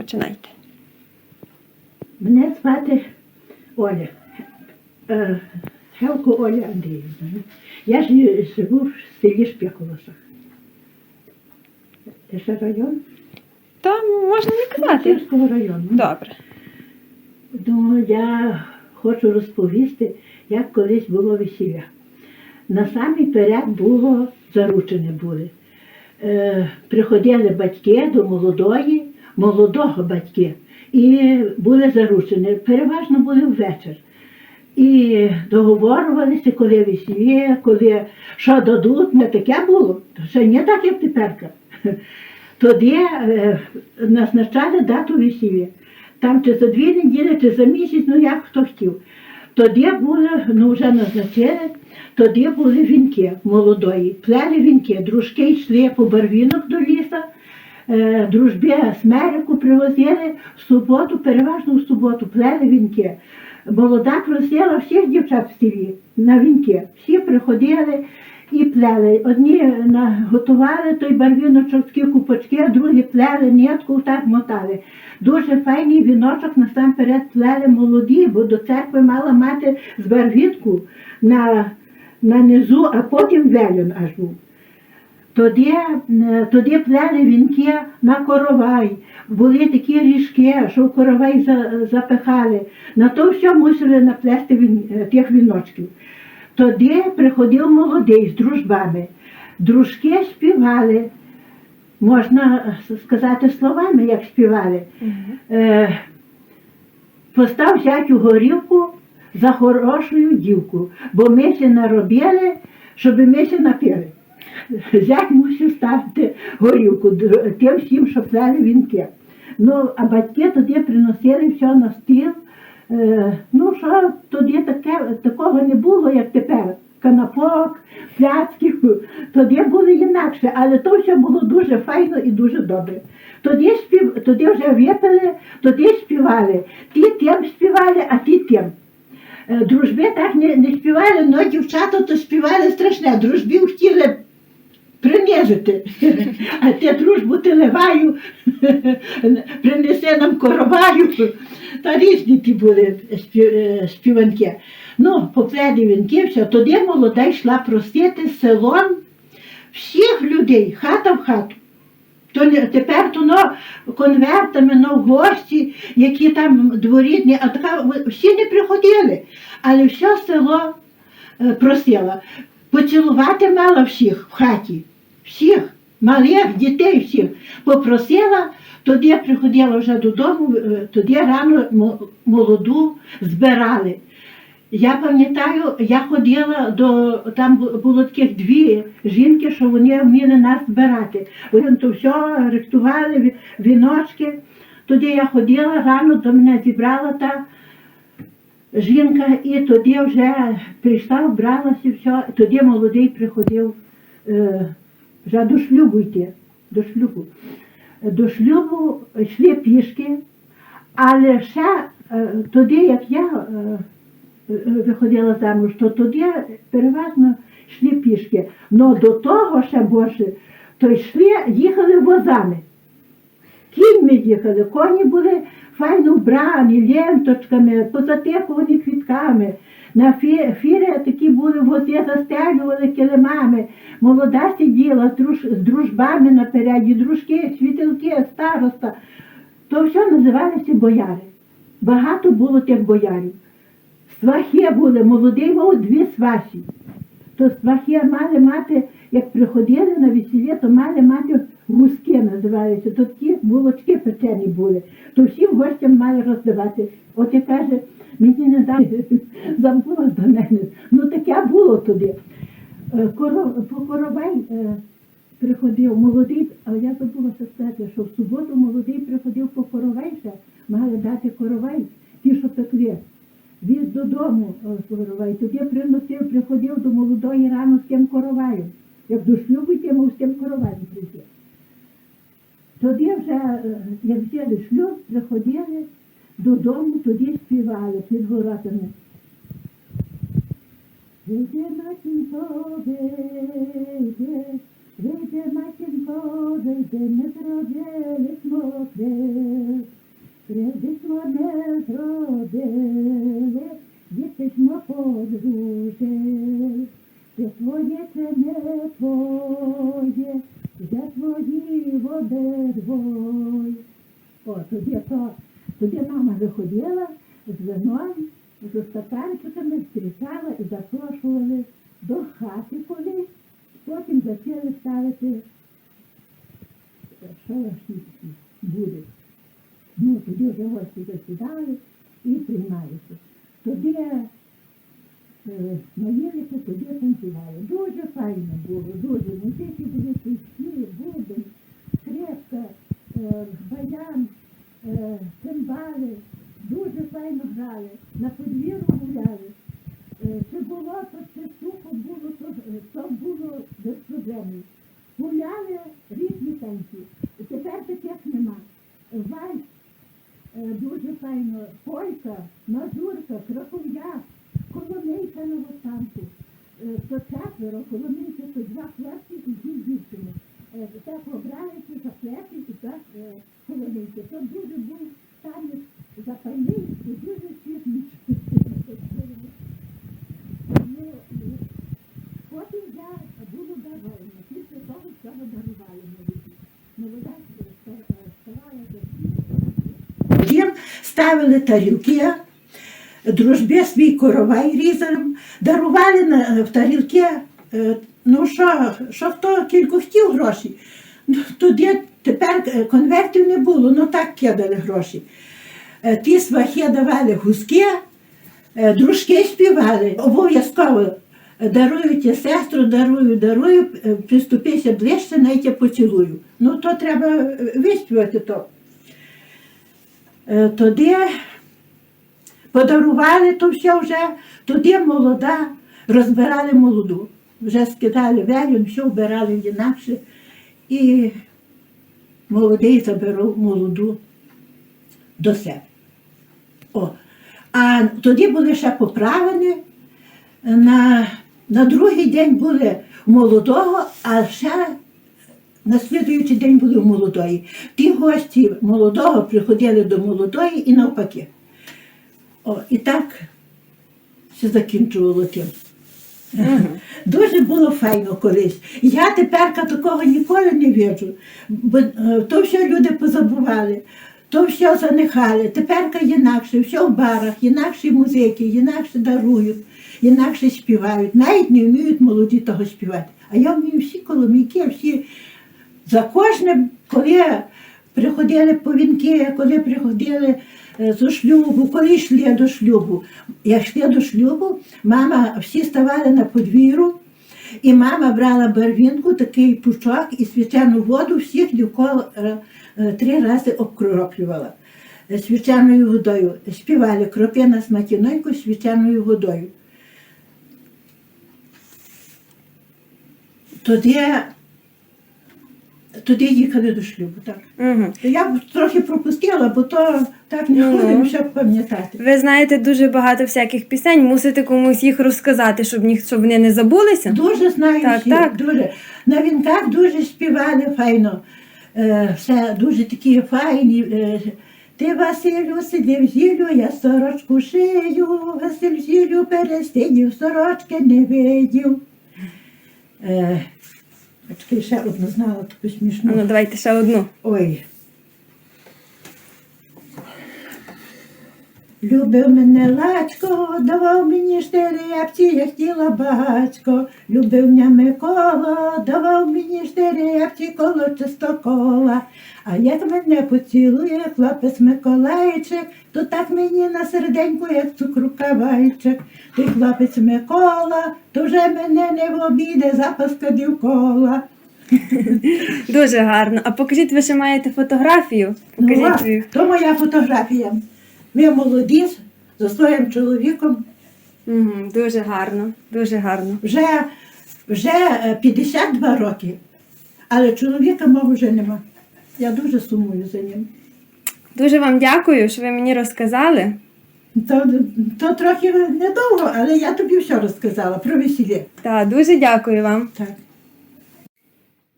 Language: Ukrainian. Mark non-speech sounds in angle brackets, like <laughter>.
Починайте. Мене звати Оля. Е, Гелко Оля Андріївна. Я ж живу в селі Шпяколосах. Це район? Та можна не казати. Київського району. Добре. Ну, я хочу розповісти, як колись було весілля. На самий перед було заручені були. Е, приходили батьки до молодої, молодого батьки, і були заручені. Переважно були ввечір. І договорювалися, коли весілля, коли що дадуть, не таке було. То не так, як тепер. <laughs> Тоді е, назначали дату весілля. Там чи за дві неділі, чи за місяць, ну як хто хотів. Тоді були, ну вже назначили, тоді були вінки молодої. Плели вінки, дружки йшли по барвінок до ліса, е, дружбі смерику привозили в суботу, переважно в суботу, плели вінки. Молода просила всіх дівчат в селі на вінки. Всі приходили і плели. Одні готували той барвіночок, такі купочки, другі плели, нитку так мотали. Дуже файний віночок насамперед плели молоді, бо до церкви мала мати з барвітку на, на низу, а потім велюн аж був. Тоді, е, тоді плели вінки на коровай. Були такі ріжки, що в коровай запихали. На то все мусили наплести він, е, тих віночків. Тоді приходив молодий з дружбами. Дружки співали, можна сказати словами, як співали. Е, постав зятю горілку за хорошою дівку, бо ми ще наробили, щоб ми ще напили. Зять мусив ставити горілку тим всім, що плели вінки. Ну, а батьки тоді приносили все на стіл. Е, ну, що тоді таке, такого не було, як тепер. Канапок, пляцків, тоді було інакше, але то все було дуже файно і дуже добре. Тоді, спів, тоді вже випили, тоді співали. Ті тим співали, а ті тим. Е, Дружби так не, не співали, але дівчата то співали страшне. Дружбі хотіли принизити. А ти дружбу тилеваю, принеси нам короваю. Та різні ті були е, співанки. Ну, попледі вінки, все. Тоді молода йшла просити селом всіх людей, хата в хату. То тепер то но конвертами, в гості, які там дворідні, а така всі не приходили. Але все село е, просило. Поцілувати мала всіх в хаті, всіх, малих, дітей, всіх. Попросила, тоді приходила вже додому, е, тоді рано молоду збирали. Я пам'ятаю, я ходила до там було таких дві жінки, що вони вміли нас збирати. Вони то все рихтували, віночки. Тоді я ходила рано, до мене зібрала та жінка, і тоді вже прийшла, вбралася, все. Тоді молодий приходив е, вже до шлюбу йти. До шлюбу. До шлюбу йшли пішки, але ще е, тоді, як я. Е, виходила замуж, то тоді переважно йшли пішки. Но до того ще більше, то йшли, їхали возами. Кіньми їхали, коні були файно вбрані, ленточками, позатикувані квітками. На фі- фіри такі були вози, застелювали килимами. Молода сиділа з, друж, з дружбами напереді, дружки, світилки, староста. То все називалися бояри. Багато було тих боярів. Свахи були, молодий мав дві свахи. То свахи мали мати, як приходили на весілля, то мали мати гуски називаються. То такі булочки печені були. То всім гостям мали роздавати. От і каже, мені не дали, <laughs> забула до мене. Ну таке було тоді. Е, По коровай е, приходив молодий, але я забула сказати, що в суботу молодий приходив по коровай ще, мали дати коровай, ті, що пекли. Віз додому е, коровай. Тоді приносив, приходив до молодої рано з тим короваєм. Як до шлюбу мав з тим короваєм прийти. Тоді вже, як взяли шлюб, приходили додому, тоді співали під воротами. Вийде матінко, вийде, вийде матінко, вийде, не зробили мокре. родили, діточно подружили. Це твоє, це не твоє, я твої води двоє. О, тоді то, тоді мама виходила з вином, з стаканчиками, зустрічала і запрошували до хати колись, потім почали ставити шалаші буде. Ну, тоді вже гості засідали і приймалися. Тоді е, наїлися, тоді танцювали. Дуже файно було, дуже. Музики були пісні, бубен, скрипка, е, баян, е, цимбали. Дуже файно грали, на подвір'ю гуляли. Е, Чи було, то чи сухо було, то, е, то було без проблем. Гуляли різні танці. І тепер таких нема. Вальс е, дуже файно, полька, мазурка, краков'як, коломийка на танку. Е, То четверо, коломийка, то два хлопці і дві дівчини. Е, Так обралися і так е, коломийки. То дуже був танець запальний і дуже чесний. Ну, Потім я буду довольна. Після того всього дарували. Молода е, ставала за Потім ставили тарілки, дружбі свій коровай різали, дарували в тарілки, е, ну що, що хто кілько хотів грошей. Ну, Тоді тепер е, конвертів не було, ну так кидали гроші. Е, Ті свахи давали гуски, Е, дружки співали, обов'язково дарую ті сестру, дарую, дарую, приступися ближче, навіть я поцілую. Ну то треба виспівати то. Тоді подарували то все вже, тоді молода, розбирали молоду. Вже скидали велюн, все вбирали інакше. І молодий заберу молоду до себе. О. А тоді були ще поправини. На, на другий день були молодого, а ще на слідуючий день були молодої. Ті гості молодого приходили до молодої і навпаки. О, і так все закінчувало тим. Дуже було файно колись. Я тепер такого ніколи не бачу. Бо е, то все люди позабували, то все занехали. Тепер інакше, все в барах, інакші музики, інакше дарують, інакше співають. Навіть не вміють молоді того співати. А я вмію всі коломійки, всі за кожним, коли приходили повінки, коли приходили е, з шлюбу, коли йшли до шлюбу. Як йшли до шлюбу, мама, всі ставали на подвір'ю, і мама брала барвінку, такий пучок і свячену воду всіх довкола е, е, три рази обкроплювала свяченою водою. Співали кропина з матінойку свяченою водою. Тоді, тоді їхали до шлюбу, так. Угу. Я б трохи пропустила, бо то так не ходимо, щоб пам'ятати. Ви знаєте дуже багато всяких пісень, мусите комусь їх розказати, щоб ні, щоб вони не забулися. Дуже знаю Так, всі, так. дуже. На вінках дуже співали файно. Е, все дуже такі файні. Е, ти, Василю, сидів зілю, я сорочку шию, Василь зілю перестидів, сорочки не видів. Е, Чекай, ще одну знала таку смішну. Ну, давайте ще одну. Ой. Любив мене лачко, давав мені штерепці, я хотіла батько. Любив мене Микола, давав мені штерепці, коло чистокола. А як мене поцілує хлопець Миколайчик, то так мені на серденьку, як цукру кавайчик. Ти хлопець Микола, то вже мене не в обіде запаска дівкола. Дуже гарно. А покажіть, ви ще маєте фотографію. Ну, а, то моя фотографія. Ми молоді за своїм чоловіком. Угу, дуже гарно, дуже гарно. Вже, вже е, 52 роки, але чоловіка мого вже нема. Я дуже сумую за ним. Дуже вам дякую, що ви мені розказали. То, то трохи недовго, але я тобі все розказала про весілля. Так, дуже дякую вам. Так.